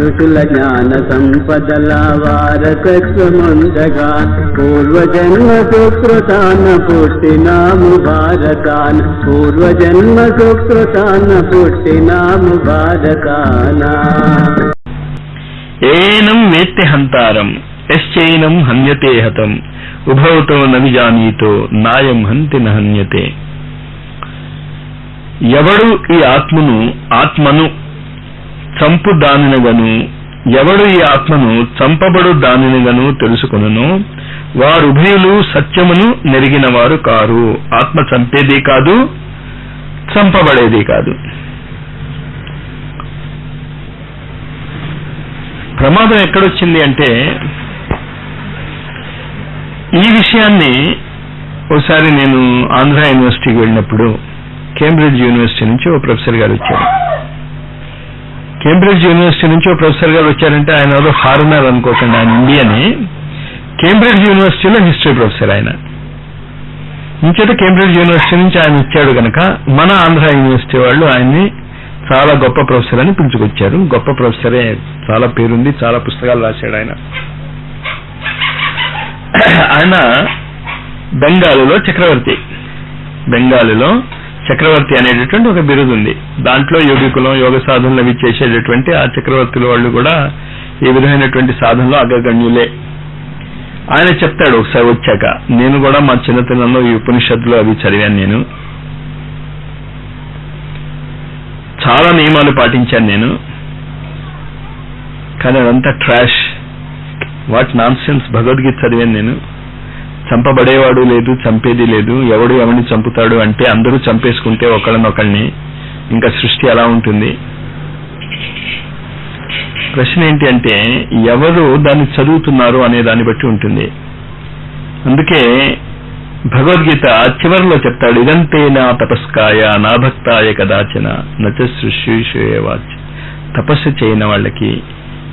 పురుషుల జ్ఞాన సంపదల వారసత్వముండగా పూర్వజన్మ సుకృతాన పుట్టినాము భారతాన్ పూర్వజన్మ సుకృతాన పుట్టినాము భారతాన ఏనం వేత్తి హంతారం ఎశ్చైనం హన్యతే హతం ఉభవతో నవిజానీతో నాయం హంతి నహన్యతే ఎవడు ఈ ఆత్మను ఆత్మను చంపు దానినగను ఎవడు ఈ ఆత్మను చంపబడు దానినగను తెలుసుకును వారుభయులు సత్యమును నెరిగిన వారు కారు. ఆత్మ చంపేది కాదు చంపబడేది కాదు. ప్రమాదం ఎక్కడొచ్చింది అంటే ఈ విషయాన్ని ఒకసారి నేను ఆంధ్ర యూనివర్సిటీకి వెళ్ళినప్పుడు కేంబ్రిడ్జ్ యూనివర్సిటీ నుంచి ఓ ప్రొఫెసర్ గారు వచ్చారు. కేంబ్రిడ్జ్ యూనివర్సిటీ నుంచి ప్రొఫెసర్ గారు వచ్చారంటే ఆయన ఎవరో ఫారినర్ అనుకోకండి ఆయన ఇండియని. కేంబ్రిడ్జ్ యూనివర్సిటీలో హిస్టరీ ప్రొఫెసర్ ఆయన. ఇంచేత కేంబ్రిడ్జ్ యూనివర్సిటీ నుంచి ఆయన వచ్చాడు కనుక మన ఆంధ్ర యూనివర్సిటీ వాళ్ళు ఆయన్ని చాలా గొప్ప ప్రొఫెసర్ అని పిలుచుకొచ్చారు. గొప్ప ప్రొఫెసరే చాలా పేరుంది చాలా పుస్తకాలు రాశాడు ఆయన. ఆయన బెంగాలులో చక్రవర్తి. బెంగాలులో చక్రవర్తి అనేటటువంటి ఒక బిరుదు ఉంది దాంట్లో యోగికులం యోగ సాధనలు అవి చేసేటటువంటి ఆ చక్రవర్తుల వాళ్ళు కూడా ఈ విధమైనటువంటి సాధనలో అగ్రగణ్యులే. ఆయన చెప్తాడు ఒకసారి వచ్చాక నేను కూడా మా చిన్నతనంలో ఈ ఉపనిషత్తులు అవి చదివాను నేను. చాలా నియమాలు పాటించాను నేను. కానీ అదంతా trash. What nonsense Bhagavad Gita చదివాను నేను. చంపబడేవాడు లేదు చంపేది లేదు. ఎవడు ఎవరిని చంపుతాడు అంటే అందరూ చంపేసుకుంటే ఒకళ్ళనొకళ్ళని. ఇంకా సృష్టి ఎలా ఉంటుంది. ప్రశ్న ఏంటి అంటే ఎవరు దాన్ని చదువుతున్నారు అనే దాన్ని బట్టి ఉంటుంది. అందుకే భగవద్గీత చివరిలో చెప్తాడు ఇదంతే నా తపస్కాయ నా భక్తాయ కదాచన నచ సృష్టివాచ్ తపస్సు చేయని వాళ్ళకి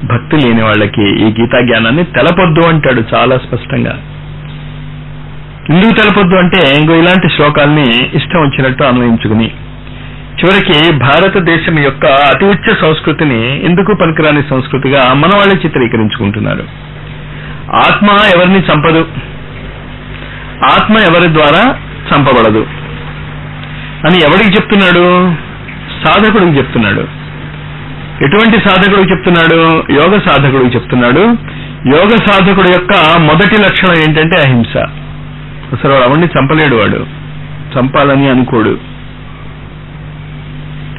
భక్తి లేని వాళ్ళకి ఈ గీతా జ్ఞానాన్ని తెలపొద్దు అంటాడు చాలా స్పష్టంగా. ఎందుకు తెలపొద్దు అంటే ఇంకో ఇలాంటి శ్లోకాల్ని ఇష్టం వచ్చినట్టు అన్వయించుకుని. చివరికి భారతదేశం యొక్క అతి ఉచ్చ సంస్కృతిని ఎందుకు పనికిరాని సంస్కృతిగా మన వాళ్ళే చిత్రీకరించుకుంటున్నారు. ఆత్మ ఎవరిని చంపదు. ఆత్మ ఎవరి ద్వారా చంపబడదు. అని ఎవడికి చెప్తున్నాడు? సాధకుడికి చెప్తున్నాడు. ఎటువంటి సాధకుడికి చెప్తున్నాడు? యోగ సాధకుడికి చెప్తున్నాడు. యోగ సాధకుడు యొక్క మొదటి లక్షణం ఏంటంటే అహింస. అసలు వాడు అవన్నీ చంపలేడు వాడు. చంపాలని అనుకోడు.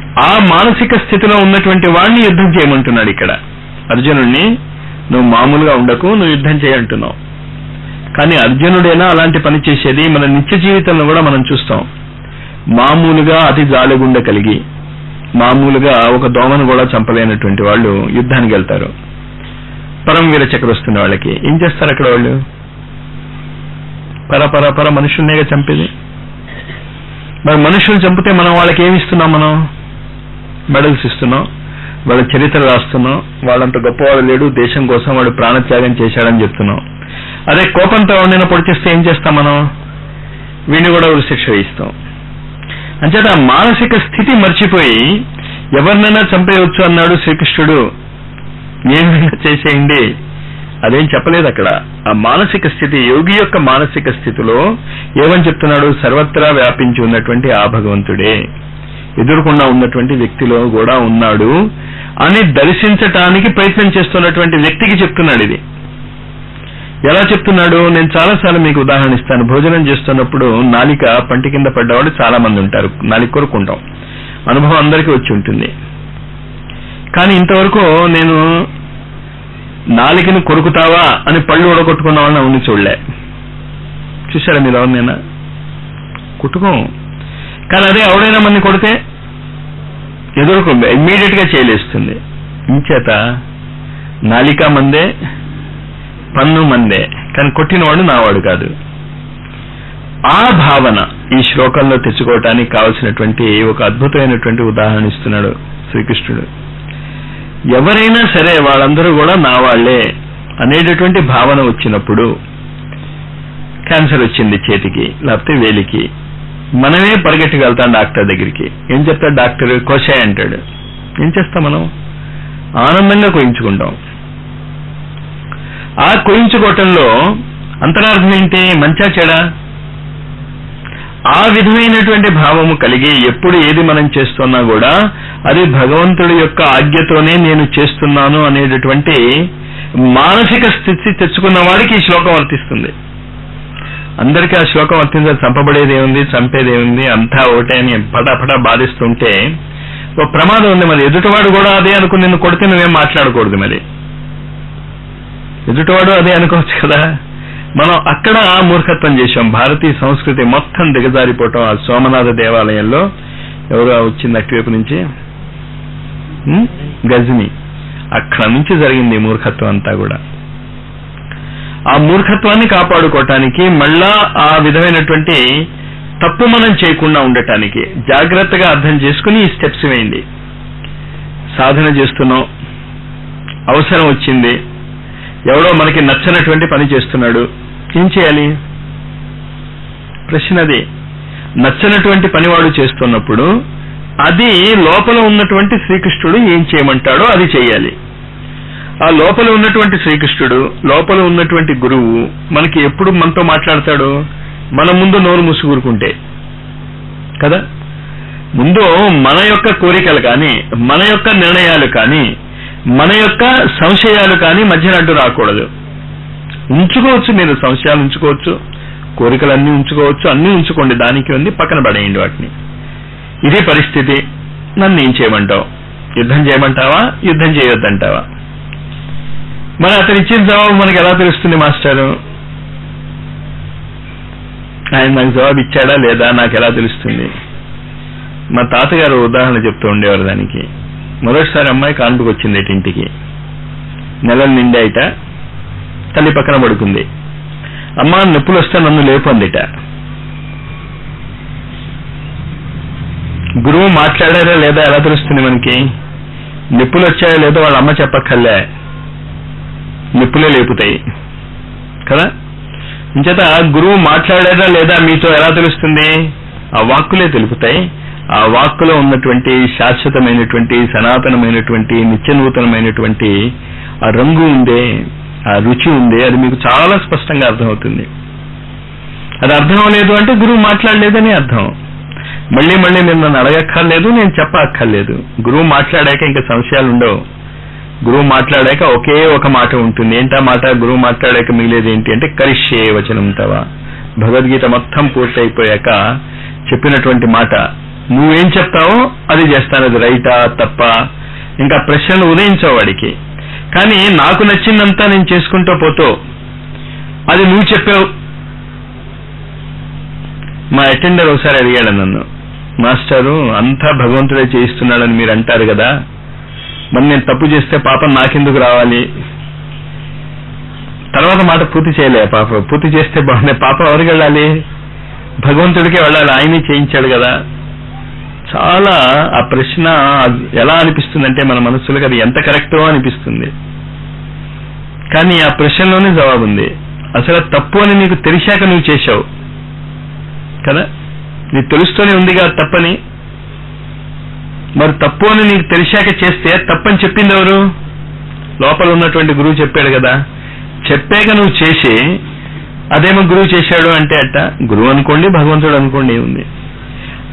ఆ మానసిక స్థితిలో ఉన్నటువంటి వాడిని యుద్ధం చేయమంటున్నాడు ఇక్కడ. అర్జునుడిని నువ్వు మామూలుగా ఉండకు నువ్వు యుద్ధం చేయంటున్నావు కానీ అర్జునుడైనా అలాంటి పని చేసేది? మన నిత్య జీవితంలో కూడా మనం చూస్తాం. మామూలుగా అతి జాలిగుండె కలిగి మామూలుగా ఒక దోమను కూడా చంపలేనటువంటి వాళ్ళు యుద్ధానికి వెళ్తారు. పరమవీర చక్ర వస్తున్న వాళ్ళకి. ఏం చేస్తారు అక్కడ వాళ్ళు? పర పర పర మనుషుల్నేగా చంపేది? మరి మనుషులు చంపితే మనం వాళ్ళకి ఏమి ఇస్తున్నాం మనం? మెడల్స్ ఇస్తున్నాం వాళ్ళ చరిత్ర రాస్తున్నాం వాళ్ళంత గొప్పవాడు లేడు దేశం కోసం వాడు ప్రాణత్యాగం చేశాడని చెప్తున్నాం. అదే కోపంతో నిన్న పొడి చేస్తే ఏం చేస్తాం మనం? వీడిని కూడా ఒక శిక్ష వేయిస్తాం. అంచేత ఆ మానసిక స్థితి మర్చిపోయి ఎవరినైనా చంపేయవచ్చు అన్నాడు శ్రీకృష్ణుడు. ఏమైనా చేసేయండి అదేం చెప్పలేదు అక్కడ. ఆ మానసిక స్థితి యోగి యొక్క మానసిక స్థితిలో ఏమని చెప్తున్నాడు? సర్వత్రా వ్యాపించి ఉన్నటువంటి ఆ భగవంతుడే. ఎదురుకుండా ఉన్నటువంటి వ్యక్తిలో కూడా ఉన్నాడు అని దర్శించటానికి ప్రయత్నం చేస్తున్నటువంటి వ్యక్తికి చెప్తున్నాడు ఇది. ఎలా చెప్తున్నాడు? నేను చాలాసార్లు మీకు ఉదాహరణ ఇస్తాను. భోజనం చేస్తున్నప్పుడు నాలిక పంటి కింద పడ్డవాడు చాలా మంది ఉంటారు. నాలిక కొరుకుంటాం అనుభవం అందరికీ వచ్చి ఉంటుంది. కానీ ఇంతవరకు నేను నాలికను కొరుకుతావా అని పళ్ళు ఉడగొట్టుకున్న వాళ్ళని ఉండి చూడలే. చూశారా మీరు ఎవరినైనా కుటుంబం కానీ అదే ఎవడైనా మంది కొడితే ఎదురుకు ఇమ్మీడియట్గా చేయలేస్తుంది ఇంచేత నాలిక మందే పన్ను మందే. కానీ కొట్టినవాడు నావాడు కాదు. ఆ భావన ఈ శ్లోకంలో తెచ్చుకోవటానికి కావలసినటువంటి ఒక అద్భుతమైనటువంటి ఉదాహరణ ఇస్తున్నాడు శ్రీకృష్ణుడు. ఎవరైనా సరే వాళ్ళందరూ కూడా నా వాళ్ళే అనేటటువంటి భావన వచ్చినప్పుడు క్యాన్సర్ వచ్చింది చేతికి లేకపోతే వేలికి. మనమే పరిగెట్టుకెళ్తాం డాక్టర్ దగ్గరికి. ఏం చెప్తాడు డాక్టర్? కోశాయి అంటాడు. ఏం చేస్తాం మనం? ఆనందంగా కోయించుకుంటాం. ఆ కోయించుకోవటంలో అంతరార్థం ఏంటి? మంచా చెడా? ఆ విధమైనటువంటి భావము కలిగి ఎప్పుడు ఏది మనం చేస్తున్నా కూడా అది భగవంతుడి యొక్క ఆజ్ఞతోనే నేను చేస్తున్నాను అనేటటువంటి మానసిక స్థితి తెచ్చుకున్న వాడికి ఈ శ్లోకం వర్తిస్తుంది. అందరికీ ఆ శ్లోకం వర్తించాలి చంపబడేది ఏముంది? చంపేది ఏముంది? అంతా ఒకటే అని పటాపటా బాధిస్తుంటే ఓ ప్రమాదం ఉంది మరి. ఎదుటివాడు కూడా అదే అనుకుని నిన్ను కొడితే నువ్వేం మాట్లాడకూడదు మరి. ఎదుటివాడు అదే అనుకోవచ్చు కదా? మనం అక్కడ మూర్ఖత్వం చేశాం. భారతీయ సంస్కృతి మొత్తం దిగజారిపోవటం ఆ సోమనాథ దేవాలయంలో. ఎవరు వచ్చింది అటువైపు నుంచి? గజని. అక్కడ నుంచి జరిగింది మూర్ఖత్వం అంతా కూడా. ఆ మూర్ఖత్వాన్ని కాపాడుకోవటానికి మళ్ళా ఆ విధమైనటువంటి తప్పు మనం చేయకుండా ఉండటానికి జాగ్రత్తగా అర్థం చేసుకుని ఈ స్టెప్స్ వేయండి. సాధన చేస్తున్నాం. అవసరం వచ్చింది. ఎవడో మనకి నచ్చనటువంటి పని చేస్తున్నాడు. ఏం చేయాలి? ప్రశ్న అదే. నచ్చనటువంటి పని వాడు చేస్తున్నప్పుడు అది లోపల ఉన్నటువంటి శ్రీకృష్ణుడు ఏం చేయమంటాడో అది చేయాలి. ఆ లోపల ఉన్నటువంటి శ్రీకృష్ణుడు లోపల ఉన్నటువంటి గురువు మనకి ఎప్పుడు మనతో మాట్లాడతాడు? మన ముందు నోరు మూసుకూరుకుంటే కదా? ముందు మన యొక్క కోరికలు కానీ మన యొక్క నిర్ణయాలు కానీ మన యొక్క సంశయాలు కానీ మధ్యన అడ్డు రాకూడదు. ఉంచుకోవచ్చు మీరు సంశయాలు ఉంచుకోవచ్చు కోరికలు అన్ని ఉంచుకోవచ్చు అన్ని ఉంచుకోండి దానికి ఉంది పక్కన పడేయండి వాటిని. ఇది పరిస్థితి నన్ను ఏం చేయమంటావు? యుద్ధం చేయమంటావా? యుద్ధం చేయొద్దంటావా? మరి అతను ఇచ్చిన జవాబు మనకు ఎలా తెలుస్తుంది మాస్టారు? ఆయన నాకు జవాబు ఇచ్చాడా లేదా నాకు ఎలా తెలుస్తుంది? మా తాతగారు ఉదాహరణ చెప్తూ ఉండేవారు దానికి. మొదటిసారి అమ్మాయి కాన్పుకి వచ్చింది ఇంటికి. నెలలు నిండాయిట తల్లి పక్కన పడుకుంది. అమ్మ నొప్పులు వస్తే నన్ను లేపందిట. గురువు మాట్లాడారా లేదా ఎలా తెలుస్తుంది మనకి? నిప్పులు వచ్చాయో లేదో వాళ్ళ అమ్మ చెప్పక్కర్లే. నొప్పులే లేపుతాయి. కదా? ఇంచేత గురువు మాట్లాడారా లేదా మీతో ఎలా తెలుస్తుంది? ఆ వాక్కులే తెలుపుతాయి. ఆ వాక్కులో ఉన్నటువంటి శాశ్వతమైనటువంటి సనాతనమైనటువంటి నిత్యనూతనమైనటువంటి ఆ రంగు ఉందే ఆ రుచి ఉందే అది మీకు చాలా స్పష్టంగా అర్థమవుతుంది. అది అర్థం అవ్వలేదు అంటే గురువు మాట్లాడలేదని అర్థం. మళ్ళీ మళ్ళీ మీరు నన్ను అడగక్కర్లేదు నేను చెప్పక్కర్లేదు. గురువు మాట్లాడాక ఇంకా సంశయాలు ఉండవు. గురువు మాట్లాడాక ఒకే ఒక మాట ఉంటుంది. ఏంటా మాట? గురువు మాట్లాడాక మిగిలేదు ఏంటి అంటే కరిష్యే వచనం తవా. భగవద్గీత మొత్తం పూర్తయిపోయాక చెప్పినటువంటి మాట నువ్వేం చెప్తావో అది చేస్తాను అది రైటా తప్ప? ఇంకా ప్రశ్నలు ఉదయించవు వాడికి. కానీ నాకు నచ్చిందంతా నేను చేసుకుంటూ పోతూ అది నువ్వు చెప్పావు. మా అటెండర్ ఒకసారి అడిగాడు నన్ను. మాస్టారు అంతా భగవంతుడే చేయిస్తున్నాడని మీరు అంటారు కదా. మరి నేను తప్పు చేస్తే పాపం నాకెందుకు రావాలి? తర్వాత మాట పూర్తి చేయలే పాప. పూర్తి చేస్తే బాగుండే పాపం ఎవరికి వెళ్ళాలి? భగవంతుడికే వెళ్ళాలి. ఆయనే చేయించాడు కదా. చాలా ఆ ప్రశ్న ఎలా అనిపిస్తుందంటే మన మనసులకు అది ఎంత కరెక్టో అనిపిస్తుంది. కానీ ఆ ప్రశ్నలోనే జవాబు ఉంది. అసలు తప్పు అని నీకు తెలిసాక నువ్వు చేశావు. కదా? నీకు తెలుస్తూనే ఉందిగా తప్పని? మరి తప్పు అని నీకు తెలిసాక చేస్తే తప్పని చెప్పింది ఎవరు? లోపల ఉన్నటువంటి గురువు చెప్పాడు కదా. చెప్పాక నువ్వు చేసి అదేమో గురువు చేశాడు అంటే అట్ట గురువు అనుకోండి భగవంతుడు అనుకోండి ఉంది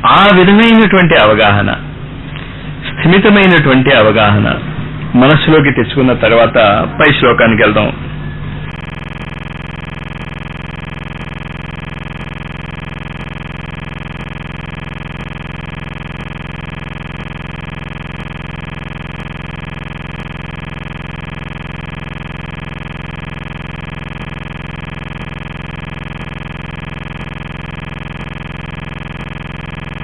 ఆ విధమైనటువంటి అవగాహన స్థిమితమైనటువంటి అవగాహన మనస్సులోకి తెచ్చుకున్న తర్వాత పై శ్లోకానికి వెళ్దాం.